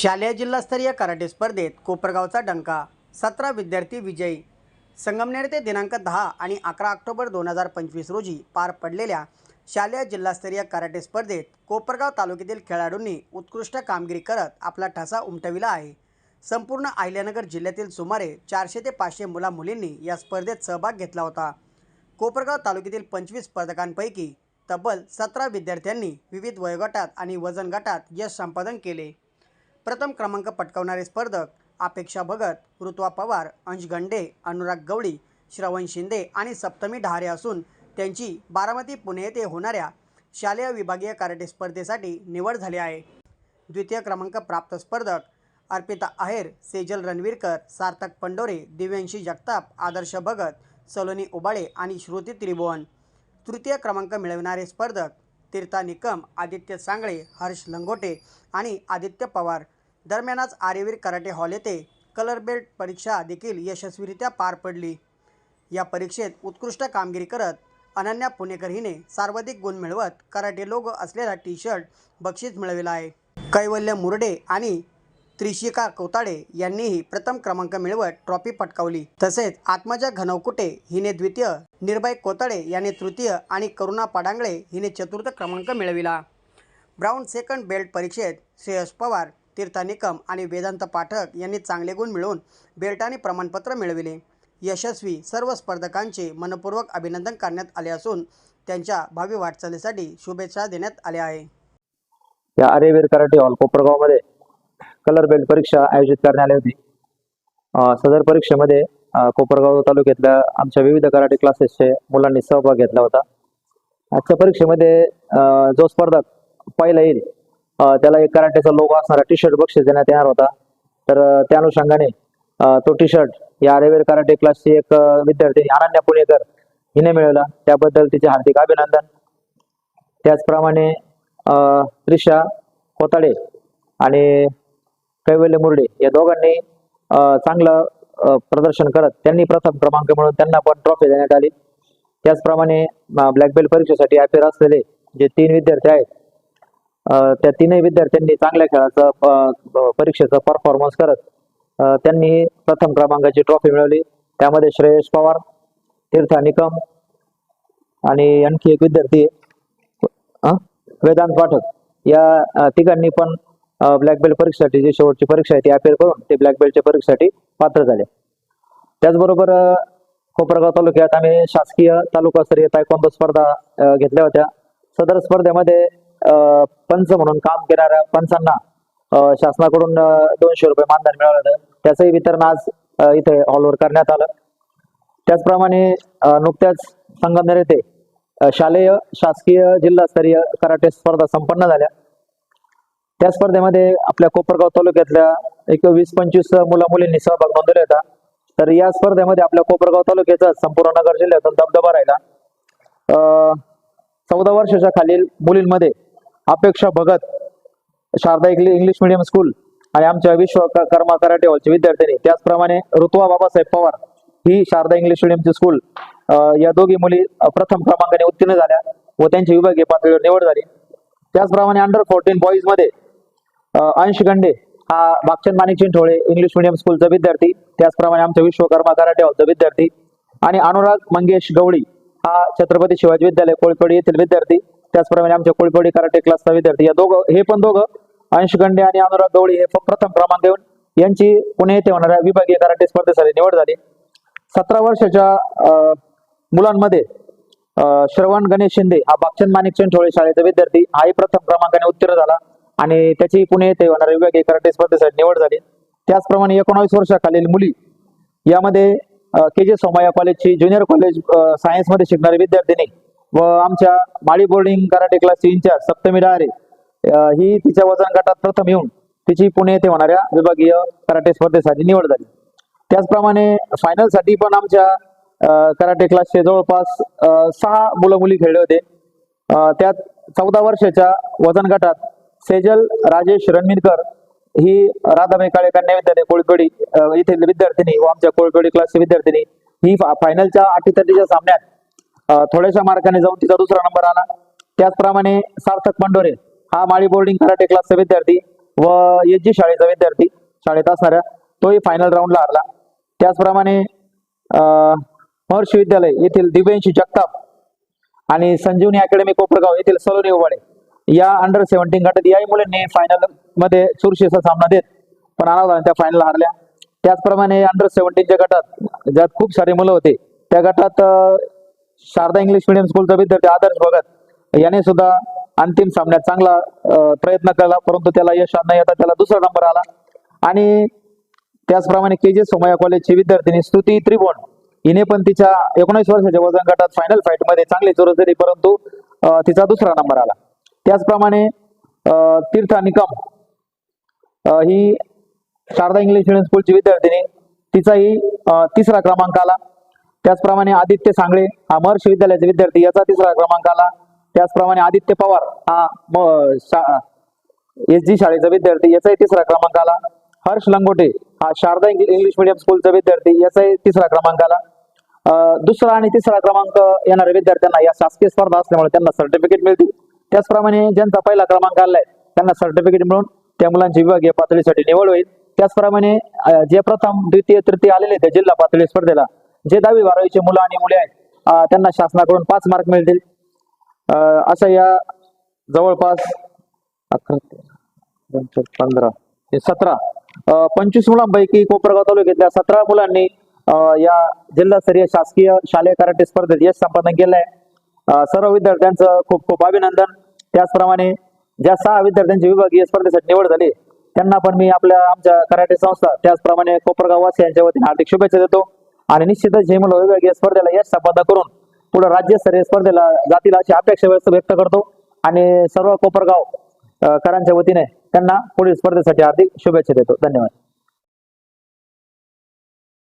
शालेय जिल्हास्तरीय कराटे स्पर्धेत कोपरगावचा डंका सतरा विद्यार्थी विजयी. संगमनेर ते दिनांक दहा आणि अकरा ऑक्टोबर दोन हजार पंचवीस रोजी पार पडलेल्या शालेय जिल्हास्तरीय कराटे स्पर्धेत कोपरगाव तालुक्यातील खेळाडूंनी उत्कृष्ट कामगिरी करत आपला ठसा उमटविला आहे. संपूर्ण अहिल्यानगर जिल्ह्यातील सुमारे चारशे ते पाचशे मुला मुलींनी या स्पर्धेत सहभाग घेतला होता. कोपरगाव तालुक्यातील पंचवीस स्पर्धकांपैकी तब्बल सतरा विद्यार्थ्यांनी विविध वयोगटात आणि वजन गटात यश संपादन केले. प्रथम क्रमांक पटकावणारे स्पर्धक अपेक्षा भगत ऋत्वा पवार अंश गंडे अनुराग गवळी श्रवण शिंदे आणि सप्तमी डहारे असून त्यांची बारामती पुणे येथे होणाऱ्या शालेय विभागीय कराटे स्पर्धेसाठी निवड झाली आहे. द्वितीय क्रमांक प्राप्त स्पर्धक अर्पिता आहेर सेजल रणवीरकर सार्थक पंडोरे दिव्यांशी जगताप आदर्श भगत सलोनी उबाळे आणि श्रुती त्रिभुवन. तृतीय क्रमांक मिळवणारे स्पर्धक तीर्था निकम आदित्य सांगळे हर्ष लंगोटे आणि आदित्य पवार दरम्यानच आर्यवीर कराटे हॉल येथे कलर बेल्ट परीक्षा देखील यशस्वीरित्या पार पडली. या परीक्षेत उत्कृष्ट कामगिरी करत अनन्या पुणेकर हिने सर्वाधिक गुण मिळवत कराटे लोगो असलेला टी शर्ट बक्षीस मिळविला आहे. कैवल्य मुरडे आणि त्रिशिका कोताडे यांनीही प्रथम क्रमांक मिळवत ट्रॉफी पटकावली. तसेच आत्मजा घनवकुटे हिने द्वितीय निर्भय कोताडे याने तृतीय आणि करुणा पाडांगळे हिने चतुर्थ क्रमांक मिळविला. ब्राऊन सेकंड बेल्ट परीक्षेत श्रेयस पवार तीर्था निकम आणि वेदांत पाठक यांनी चांगले गुण मिळवून बेल्टाने प्रमाणपत्र मिळविले. यशस्वी सर्व स्पर्धकांचे मनपूर्वक अभिनंदन करण्यात आले असून त्यांच्या भावी वाटचालीसाठी शुभेच्छा देण्यात आल्या आहे. या आर्यवीर कराटे हॉल कोपरगावमध्ये कलर बेल्ट परीक्षा आयोजित करण्यात आली होती. सदर परीक्षेमध्ये कोपरगाव तालुक्यातल्या आमच्या विविध कराटे क्लासेसचे मुलांनी सहभाग घेतला होता. आजच्या परीक्षेमध्ये जो स्पर्धक पहिला येईल त्याला एक कराटेचा लोगो असणारा टी शर्ट बक्षीस देण्यात येणार होता. तर त्या अनुषंगाने तो टी शर्ट या आरेवेर कराटे क्लासची एक विद्यार्थी अनन्या पुणेकर हिने मिळवला. त्याबद्दल तिचे हार्दिक अभिनंदन. त्याचप्रमाणे अं, त्रिशा कोताडे आणि कैवल्य मुरडे या दोघांनी चांगलं प्रदर्शन करत त्यांनी प्रथम क्रमांक म्हणून त्यांना पण ट्रॉफी देण्यात आली. त्याचप्रमाणे ब्लॅक बेल्ट परीक्षेसाठी अपेअर असलेले जे तीन विद्यार्थी आहेत त्या तीनही विद्यार्थ्यांनी चांगल्या खेळाचा परीक्षेचा परफॉर्मन्स करत त्यांनी प्रथम क्रमांकाची ट्रॉफी मिळवली. त्यामध्ये श्रेयस पवार तीर्था निकम आणि आणखी एक विद्यार्थी वेदांत पाठक. या तिघांनी पण ब्लॅक बेल्ट परीक्षेसाठी जी शेवटची परीक्षा आहे ती अपेअर करून ते ब्लॅक बेल्टच्या परीक्षेसाठी पात्र झाले. त्याचबरोबर कोपरगाव तालुक्यात आम्ही शासकीय तालुकास्तरीय तायकोंदो स्पर्धा घेतल्या होत्या. सदर स्पर्धेमध्ये पंच म्हणून काम करणाऱ्या पंचांना शासनाकडून दोनशे रुपये मानधन मिळालं होतं. त्याचंही वितरण आज इथे हॉलवर करण्यात आलं. त्याचप्रमाणे नुकत्याच संगमनेर येथे शालेय शासकीय जिल्हास्तरीय कराटे स्पर्धा संपन्न झाल्या. त्या स्पर्धेमध्ये आपल्या कोपरगाव तालुक्यातल्या एक वीस पंचवीस मुला मुलींनी सहभाग नोंदवला होता. तर या स्पर्धेमध्ये आपल्या कोपरगाव तालुक्याचा संपूर्ण नगर जिल्ह्यातून दबदबा राहिला. अ, चौदा वर्षाच्या खालील मुलींमध्ये Apeksha Bhagat Sharada English- English medium school आणि आमच्या विश्वकर्मा कराटे हॉलचे विद्यार्थ्यांनी त्याचप्रमाणे ऋतुवा बाबासाहेब पवार ही शारदा इंग्लिश मिडियमची स्कूल या दोघी मुली प्रथम क्रमांकाने उत्तीर्ण झाल्या व त्यांची विभागीय पातळीवर निवड झाली. त्याचप्रमाणे अंडर फोर्टीन बॉईजमध्ये अंश गंडे हा भागचंद माणिक चिंठोळे इंग्लिश मिडियम स्कूलचा विद्यार्थी त्याचप्रमाणे आमच्या विश्वकर्मा कराटे हॉलचा विद्यार्थी आणि अनुराग मंगेश गवळी हा छत्रपती शिवाजी विद्यालय कोळपडी येथील विद्यार्थी. त्याचप्रमाणे आमच्या कोळपडी कराटे क्लासचा विद्यार्थी या दोघं हे पण दोघं अंश गंडे आणि अनुराग गवळी हे प्रथम क्रमांक देऊन यांची पुणे येथे होणाऱ्या विभागीय कराटे स्पर्धेसाठी निवड झाली. सतरा वर्षाच्या मुलांमध्ये श्रवण गणेश शिंदे हा बागचंद माणिक चिंचोळे शाळेचा विद्यार्थी हाही प्रथम क्रमांकाने उत्तीर्ण झाला आणि त्याची पुणे येथे होणाऱ्या विभागीय कराटे स्पर्धेसाठी निवड झाली. त्याचप्रमाणे एकोणावीस वर्षाखालील मुली यामध्ये के जे सोमय्या कॉलेजची ज्युनियर कॉलेज सायन्समध्ये शिकणारी विद्यार्थिनी व आमच्या माळी बोर्डिंग कराटे क्लासची इंचार्ज सप्तमी डारे ही तिच्या वजन गटात प्रथम येऊन तिची पुणे येथे होणाऱ्या विभागीय कराटे स्पर्धेसाठी निवड झाली. त्याचप्रमाणे फायनलसाठी पण आमच्या कराटे क्लासचे जवळपास सहा मुलं मुली खेळले होते. त्यात चौदा वर्षाच्या वजन गटात सेजल राजेश रणमिनकर ही राधाबाई काळे कन्या विद्यालय कोळपेडी येथील विद्यार्थिनी व आमच्या कोळपेडी क्लासची विद्यार्थिनी ही फा- फायनलच्या अटीतटीच्या सामन्यात थोड्याशा मार्काने जाऊन तिचा दुसरा नंबर आला. त्याचप्रमाणे सार्थक पंडोरे हा माळी बोर्डिंग कराटे क्लासचा विद्यार्थी व एच जी शाळेचा विद्यार्थी शाळेत असणाऱ्या तोही फायनल राऊंडला हरला. त्याचप्रमाणे महर्षी विद्यालय येथील दिव्यांशी जगताप आणि संजीवनी अकॅडमी कोपरगाव येथील सलोनी उबाडे या अंडर सेव्हन्टीन गटात याही मुलांनी फायनलमध्ये चुरशीचा सामना देत पण अनावधान त्या फायनल हारल्या. त्याचप्रमाणे अंडर सेव्हन्टीनच्या गटात ज्यात खूप सारे मुलं होते त्या गटात शारदा इंग्लिश मिडियम स्कूलचा विद्यार्थी आदर्श भगत याने सुद्धा अंतिम सामन्यात चांगला प्रयत्न केला परंतु त्याला यश न येता त्याला दुसरा नंबर आला. आणि त्याचप्रमाणे के जे सोमया कॉलेजची विद्यार्थिनी स्तुती त्रिभुवन हिने पण तिच्या एकोणीस वर्षाच्या वजन गटात फायनल फाईटमध्ये चांगली चोरस दिली परंतु तिचा दुसरा नंबर आला. त्याचप्रमाणे अं, तीर्था निकम ही शारदा इंग्लिश मिडियम स्कूलची विद्यार्थिनी तिचाही तिसरा क्रमांक आला. त्याचप्रमाणे आदित्य सांगळे हा महर्षी विद्यालयाचा विद्यार्थी याचा तिसरा क्रमांक आला त्याचप्रमाणे आदित्य पवार हा एस जी शाळेचा विद्यार्थी याचाही तिसरा क्रमांक आला हर्ष लंगोटे हा शारदा इंग्लिश इंग्लिश मिडियम स्कूलचा विद्यार्थी याचाही तिसरा क्रमांक आला अं, दुसरा आणि तिसरा क्रमांक येणाऱ्या विद्यार्थ्यांना या शासकीय स्पर्धा असल्यामुळे त्यांना सर्टिफिकेट मिळतील. त्याचप्रमाणे ज्यांचा पहिला क्रमांक आलाय त्यांना सर्टिफिकेट मिळून त्या मुलांची विभागीय पातळीसाठी निवड होईल. त्याचप्रमाणे जे प्रथम द्वितीय तृतीय आलेले ते जिल्हा पातळी स्पर्धेला जे दहावी बारावीचे मुलं आणि मुले आहेत त्यांना शासनाकडून पाच मार्क मिळतील. अशा असं या जवळपास अकरा पंधरा सतरा पंचवीस मुलांपैकी कोपरगाव तालुक्यातल्या सतरा मुलांनी या जिल्हास्तरीय शासकीय शालेय कराटे स्पर्धेत यश संपादन केलं आहे सर्व विद्यार्थ्यांचं खूप खूप अभिनंदन. त्याचप्रमाणे ज्या सहा विद्यार्थ्यांची विभागीय स्पर्धेसाठी निवड झाली त्यांना पण मी आपल्या आमच्या कराटे संस्था त्याचप्रमाणे कोपरगाव वासी यांच्या वतीने हार्दिक शुभेच्छा देतो. आणि निश्चितच हे मुलं स्पर्धेला यश संपादन करून पुढे राज्यस्तरीय स्पर्धेला जातील अशी अपेक्षा व्यस्त व्यक्त करतो. आणि सर्व कोपरगाव करांच्या वतीने त्यांना पुढील स्पर्धेसाठी हार्दिक शुभेच्छा देतो. धन्यवाद.